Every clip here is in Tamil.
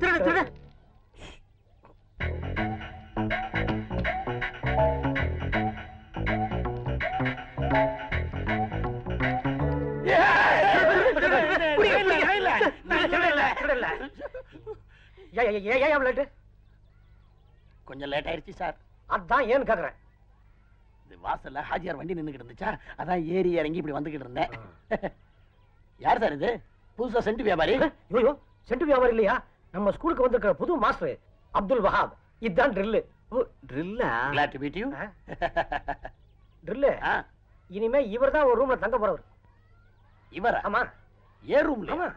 திருடு திருடு கொஞ்சம் லேட் ஆயிடுச்சு சார் அதான் ஏன்னு கேக்குறேன். இது வாசல்ல ஹாஜியார் வண்டி நின்னுகிட்டு இருந்துச்சா? அதான் ஏறி இறங்கி இப்படி வந்துகிட்டு இருந்தேன். யார் சார் இது? புதுசா சென்ட் வியாபாரி? ஐயோ சென்ட் வியாபாரம் இல்லையா? நம்ம ஸ்கூலுக்கு வந்திருக்கிற புது மாஸ்டர் அப்துல் வஹாப். இதுதான் ட்ரில்லு ட்ரில்லா glad to meet you. Drill ஆ, இனிமே இவர் தான் ஒரு ரூம்ல தங்க போறவர். இவரா? ஆமா. ஏ ரூம்ல ஆமா.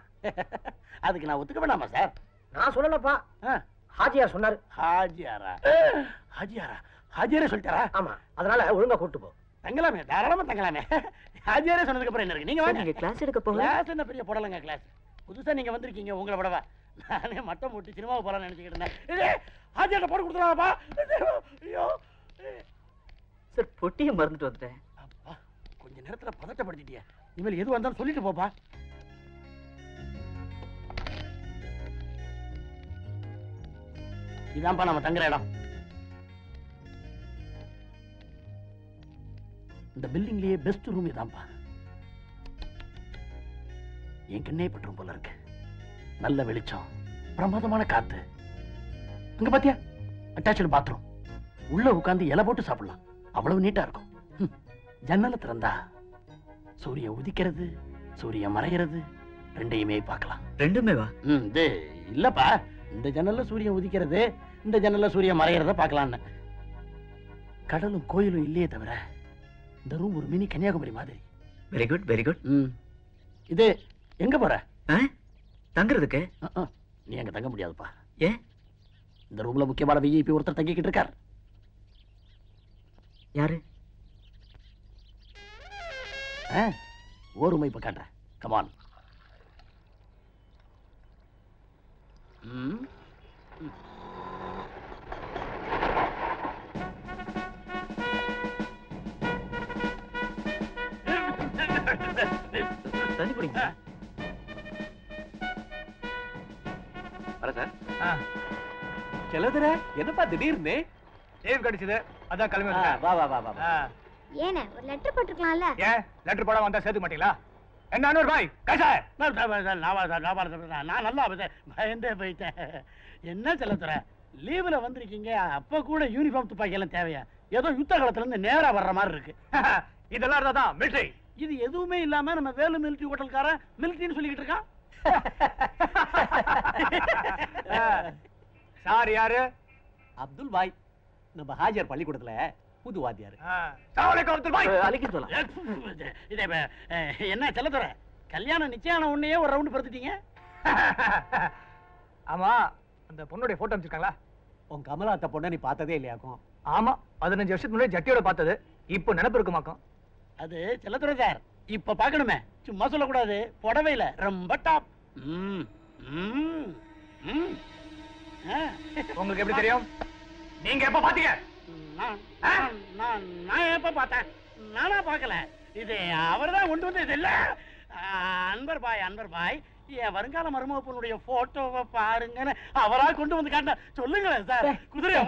அதுக்கு நான் ஒத்துக்க வேணாமா சார் நான் சொல்லலப்பா. ஹாஜியார் சொன்னாரு. ஹாஜியாரா? ஹாஜியாரா? ஹாஜியாரே சொல்லிட்டாரா? ஆமா. அதனால ஒழுங்கா கூட்டு போ. தங்கலாமே தாராளமா தங்கலாமே. ஹாஜியாரே சொன்னதுக்கு அப்புறம் என்ன இருக்கு? நீங்க வாங்க. கிளாஸ் எடுக்க போங்க. கிளாஸ் என்ன பெரிய போடலங்க கிளாஸ் புதுசா நீங்க வந்திருக்கீங்க உங்களை விடவா. நானே மட்டம் போட்டு சினிமாவுக்கு போலாம்னு நினைச்சுக்கிட்டு இருந்தேன். போட்டு கொடுத்துருவாப்பா ஐயோ சார் பொட்டியை மறந்துட்டு வந்துட்டேன். அப்பா கொஞ்ச நேரத்துல பதட்டப்படுத்திட்டியா. இனிமேல் எது வந்தாலும் சொல்லிட்டு போப்பா. இதான்ப்பா நம்ம தங்குற இடம். இந்த பில்டிங்லயே பெஸ்ட் ரூம் இதான்ப்பா. என் கண்ணே பற்றும் போல இருக்கு. நல்ல வெளிச்சம் பிரமாதமான காத்து. அங்க பாத்தியா? அட்டாச்சு பாத்ரூம் உள்ள உட்கார்ந்து இலை போட்டு சாப்பிடலாம். அவ்வளவு நீட்டா இருக்கும். ஜன்னலை திறந்தா சூரியன் உதிக்கிறது சூரியன் மறைகிறது. ரெண்டையுமே பார்க்கலாம். ரெண்டுமே வா இது இல்லப்பா. இந்த ஜன்னல்ல சூரியன் உதிக்கிறது இந்த ஜன்னல்ல சூரியன் மறையறத பார்க்கலான்னு. கடலும் கோயிலும் இல்லையே தவிர இந்த ரூம் ஒரு மினி கன்னியாகுமரி மாதிரி. Very good very good. இது எங்க போற? தங்குறதுக்கு. நீ அங்க தங்க முடியாதுப்பா. ஏன் இந்த ரூம்ல முக்கியமான விஐபி ஒருத்தர் தங்கிக்கிட்டு இருக்கார். யாரு? ஒரு ரூமை இப்ப காட்டுறேன். கமான் ம். தண்ணி குடிங்க. செல்லதுர என்னப்பா திடீர்னு? லீவ் கிடைச்சது. அதான் கிளம்பி ஆ, வா வா வா வா வா. ஏனே ஒரு லெட்டர் போட்டிருக்கலாம்ல? ஏன் லெட்டர் போட வந்தா சேர்த்து மாட்டீங்களா? என்ன அனூர் பாய்? கைசா நான் நான் நான் நான் நான் நான் நான் நல்லா பார்த்தேன் பயந்தே போயிட்டேன். என்ன செல்லத்துற லீவுல வந்திருக்கீங்க. அப்ப கூட யூனிஃபார்ம் துப்பாக்கி எல்லாம் தேவையா? ஏதோ யுத்த காலத்துல இருந்து நேரா வர்ற மாதிரி இருக்கு. இதெல்லாம் இருந்தா தான் மிலிட்டரி இது எதுவுமே இல்லாம நம்ம வேலு மிலிட்டரி ஹோட்டல்காரன் மிலிட்டரின்னு சொல்லிக்கிட்டு இருக்கான். சார் யாரு? அப்துல் பாய். நம்ம ஹாஜர் பள்ளிக்கூடத்துல புது வாத்தியார். என்ன செல்லத்துற கல்யாணம் நிச்சயான உடனே ஒரு ரவுண்டு படுத்துட்டீங்க. ஆமா அந்த பொண்ணுடைய போட்டோ அமைச்சிருக்காங்களா உன் கமலாத்த பொண்ணை நீ பார்த்ததே இல்லையாக்கும் ஆமா பதினஞ்சு வருஷத்துக்கு முன்னாடி ஜட்டியோட பார்த்தது. இப்போ நினப்பு இருக்குமாக்கும் அது செல்லத்துறை சார். இப்ப பார்க்கணுமே. சும்மா சொல்லக்கூடாது. புடவையில ரொம்ப டாப் ம், ம், ம். உங்களுக்கு எப்படி தெரியும்? நீங்க எப்ப பாத்தீங்க? நான் நான் நான் நான் எப்ப பார்த்தேன்? நானா பார்க்கல. இது அவர்தான் கொண்டு வந்தது இல்ல? அன்பர் பாய் அன்பர் பாய் என் வருங்கால மருமக பொண்ணுடைய போட்டோவை பாருங்கன்னு அவரா கொண்டு வந்து காட்ட சொல்லுங்களேன் சார். குதிரை.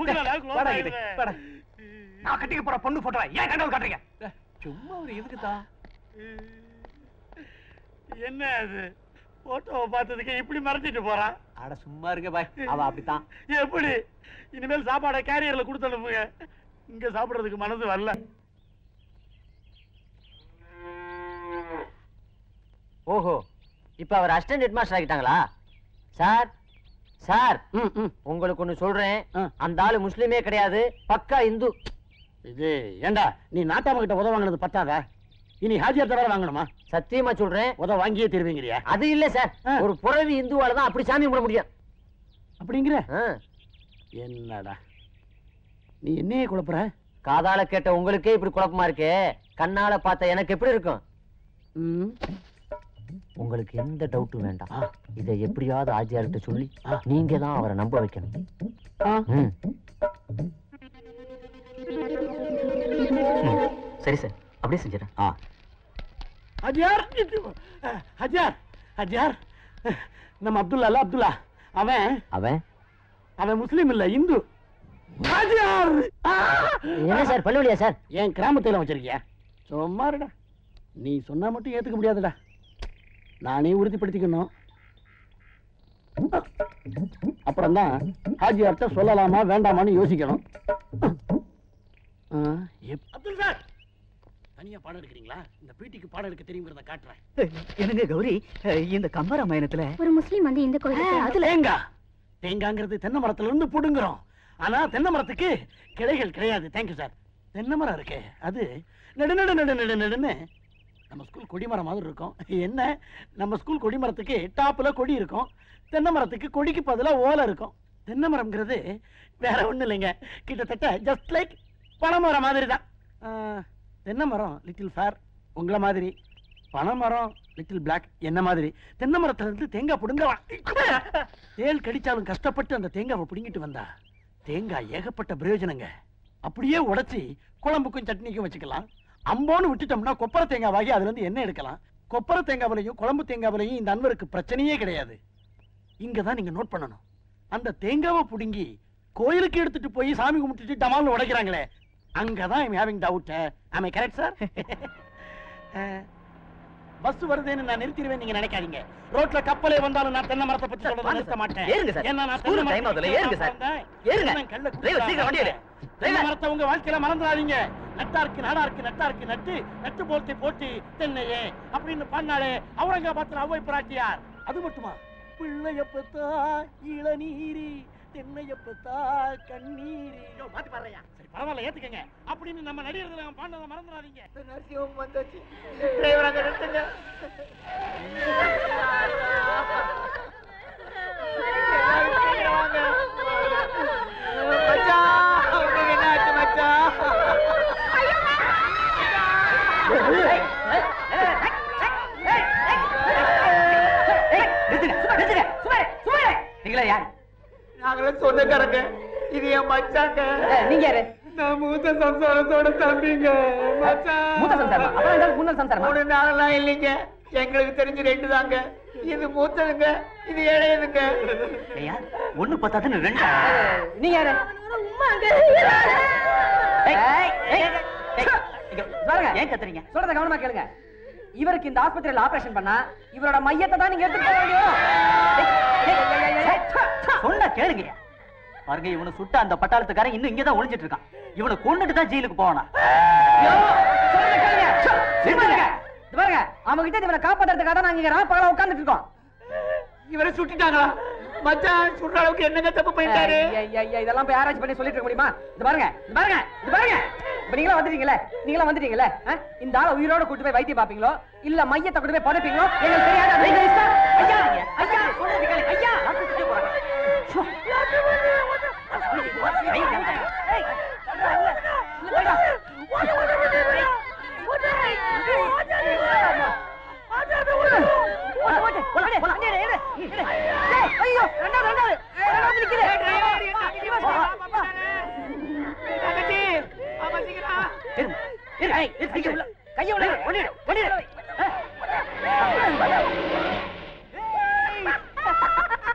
நான் கட்டிக்க போற பொண்ணு போட்டோ ஏன் கண்டவர் காட்டுறீங்க? சும்மா ஒரு இதுக்குதான் என்ன அது? போட்டோவை பார்த்ததுக்கு இப்படி மறைச்சிட்டு போறான் அட சும்மா இருங்க பாய். அவ அப்படித்தான். எப்படி? இனிமேல் சாப்பாடை கேரியர்ல கொடுத்து அனுப்புங்க. இங்க சாப்பிடுறதுக்கு மனசு வரல. ஓஹோ இப்ப அவர் assistant head master ஆகிட்டாங்களா? Sir sir. உங்களுக்கு ஒண்ணு சொல்றேன். அந்த ஆளு முஸ்லிமே கிடையாது. பக்கா இந்து. இது ஏண்டா நீ நாட்டாம கிட்ட உதவ வாங்கினது பத்தாதா? இனி ஹாஜியார் தவிர வாங்கணுமா? சத்தியமா சொல்றேன். உதவ வாங்கியே தருவீங்கறியா? அது இல்ல சார். ஒரு புறவி இந்துவால தான் அப்படி சாமி கும்பிட முடியும். அப்படிங்கிற. என்னடா? நீ என்னையே குழப்புற? காதால கேட்ட உங்களுக்கே இப்படி குழப்பமா இருக்கே? கண்ணால பார்த்த எனக்கு எப்படி இருக்கும். உங்களுக்கு எந்த டவுட்டும் வேண்டாம். இதை எப்படியாவது ஆஜியார்கிட்ட சொல்லி. நீங்க தான் அவரை நம்ப வைக்கணும். சரி சார். அப்படியே செஞ்சிடறேன். ஆ. ஹஜியார். ஹஜியார் ஹஜியார். நம்ம அப்துல்லா இல்ல அப்துல்லா. அவன் அவன்? அவன் முஸ்லீம் இல்ல இந்து. ஹாஜியார்! என்ன சார் பல்லுவலியா சார்? என் கிராமத்துல வச்சிருக்கியா? சும்மா இருடா. நீ சொன்னா மட்டும் ஏத்துக்க முடியாதுடா. நானே உறுதிப்படுத்திக்கணும். அப்புறம் தான் ஹாஜியார்ட்ட சொல்லலாமா வேண்டாமான்னு யோசிக்கணும். ஆ, எப்- அப்துல் சார்! தனியா பாடம் எடுக்கிறீங்களா? இந்த பீட்டிக்கு பாடம் எடுக்க தெரியுங்கிறத காட்டுறேன். என்னங்க கௌரி இந்த கம்பராமாயணத்துல ஒரு முஸ்லீம் வந்து இந்த அது தேங்காய் தேங்காங்கிறது தென்னை மரத்துல இருந்து புடுங்குறோம். ஆனா தென்னை மரத்துக்கு கிளைகள் கிடையாது. தேங்க்யூ சார் தென்னை மரம் இருக்கு. அது நெடு நெடு நெடு நெடு நெடுன்னு நம்ம ஸ்கூல் கொடிமரம் மாதிரி இருக்கும். என்ன? நம்ம ஸ்கூல் கொடிமரத்துக்கு டாப்ல கொடி இருக்கும். தென்னை மரத்துக்கு கொடிக்கு பதிலா ஓலை இருக்கும். தென்னை மரம்ங்கிறது வேற ஒண்ணும் இல்லைங்க. கிட்டத்தட்ட ஜஸ்ட் லைக் பனைமரம் மாதிரி தான் தென்னை மரம் லிட்டில் ஃபேர் உங்களை மாதிரி. பனைமரம் லிட்டில் பிளாக் என்ன மாதிரி. தென்னை மரத்துலேருந்து தேங்காய் புடுங்கலாம் தேல் கடிச்சாலும் கஷ்டப்பட்டு அந்த தேங்காவை பிடுங்கிட்டு வந்தா தேங்காய் ஏகப்பட்ட பிரயோஜனங்க. அப்படியே உடைச்சி குழம்புக்கும் சட்னிக்கும் வச்சுக்கலாம். அம்போன்னு விட்டுட்டோம்னா கொப்பரை தேங்காய் வாங்கி அதுலேருந்து எண்ணெய் எடுக்கலாம். கொப்பரை தேங்காய் விலையும் குழம்பு தேங்காய் விலையும் இந்த அன்பருக்கு பிரச்சனையே கிடையாது. இங்கே தான் நீங்கள் நோட் பண்ணணும். அந்த தேங்காவை பிடுங்கி கோயிலுக்கு எடுத்துட்டு போய் சாமி கும்பிட்டுட்டு டமால்னு உடைக்கிறாங்களே அங்கதான் ஐம் ஹேவிங் டவுட் ஆமே கரெக்ட் சார் பஸ் வருதுன்னு நான் நிறுத்திடுவேன் நீங்க நினைக்காதீங்க ரோட்ல கப்பலே வந்தாலும் நான் தென்னை மரத்தை பத்தி சொல்றத நிறுத்த. மாட்டேன் ஏறுங்க சார். ஏன்னா நான் time ஆகுதுல்ல, மரத்தை ஏறுங்க சார். ஏறுங்க. கல்ல டிரைவர், சீக்கிரம் வண்டி எடு. தென்னை. மரத்தை உங்க வாழ்க்கையில மறந்துடாதீங்க நட்டா இருக்கு நாடா இருக்கு நட்டா இருக்கு நட்டு நட்டு போட்டு போட்டு தென்னையே அப்படின்னு பாடினாலே அவுரங்காபாத்ல அவ்வை பிராட்டியார் அது மட்டுமா பிள்ளைய பத்தா இளநீரி தென்னைய பத்தா கண்ணீரி மாத்தி பாடுறையா? சரி பரவாயில்ல ஏத்துக்கங்க. அப்படின்னு நம்ம நடிகர்கள் நாம பாடினதை மறந்துடாதீங்க. நரசிம்மம் வந்தாச்சு. டிரைவர் அங்க நிறுத்துங்க. நீங்களா யார்? நாங்களும் சொந்தக்காரங்க. மச்சாங்க நீங்க யாரு நான் மூத்த சம்சாரத்தோட தம்பிங்க மச்சான் மூத்த சம்சாரமா அப்புறம் இந்த முன்னல் சம்சாரமா மூணு நாளெல்லாம் இல்லைங்க எங்களுக்கு தெரிஞ்சு ரெண்டு தாங்க இது மூத்ததுங்க இது இளையதுங்க ஐயா ஒண்ணு பத்தாதுன்னு ரெண்டா நீங்க யாரு ஏன் கத்துறீங்க சொல்றத கவனமா கேளுங்க இவருக்கு இந்த ஆஸ்பத்திரியில ஆபரேஷன் பண்ணா இவரோட மையத்தை தான் நீங்க எடுத்துட்டு போக ச்ச. சொன்னா கேளுங்க பாருங்க இவனை சுட்ட அந்த பட்டாளத்துக்காரன் இன்னும் இங்கதான் ஒளிஞ்சிட்டு இருக்கான் இவனை கொண்டுட்டு தான் ஜெயிலுக்கு போவானா? பாருங்க. அவங்க கிட்ட இவனை காப்பாத்துறதுக்காக தான் நாங்க இங்க ராப்பகலா உட்கார்ந்துட்டு இருக்கோம் இவரை சுட்டுட்டாங்களா? மச்சான் சுடுற அளவுக்கு என்னங்க தப்பு பண்ணிட்டாரு? இதெல்லாம் போய் ஆராய்ச்சி பண்ணி சொல்லிட்டு இருக்க முடியுமா? இது பாருங்க இது பாருங்க இது பாருங்க. இப்ப நீங்களா வந்துட்டீங்களே நீங்களா வந்துட்டீங்களே? இந்த ஆளை உயிரோட கூட்டு போய் வைத்தியம் பாப்பீங்களோ இல்ல மையத்தை கொண்டு போய் புதைப்பீங்களோ? எங்களுக்கு தெரியாது. ஐயா ஐயா. ஐயா. ஐயோ, ரெண்டாவது, ரெண்டாவது. ரெண்டாவது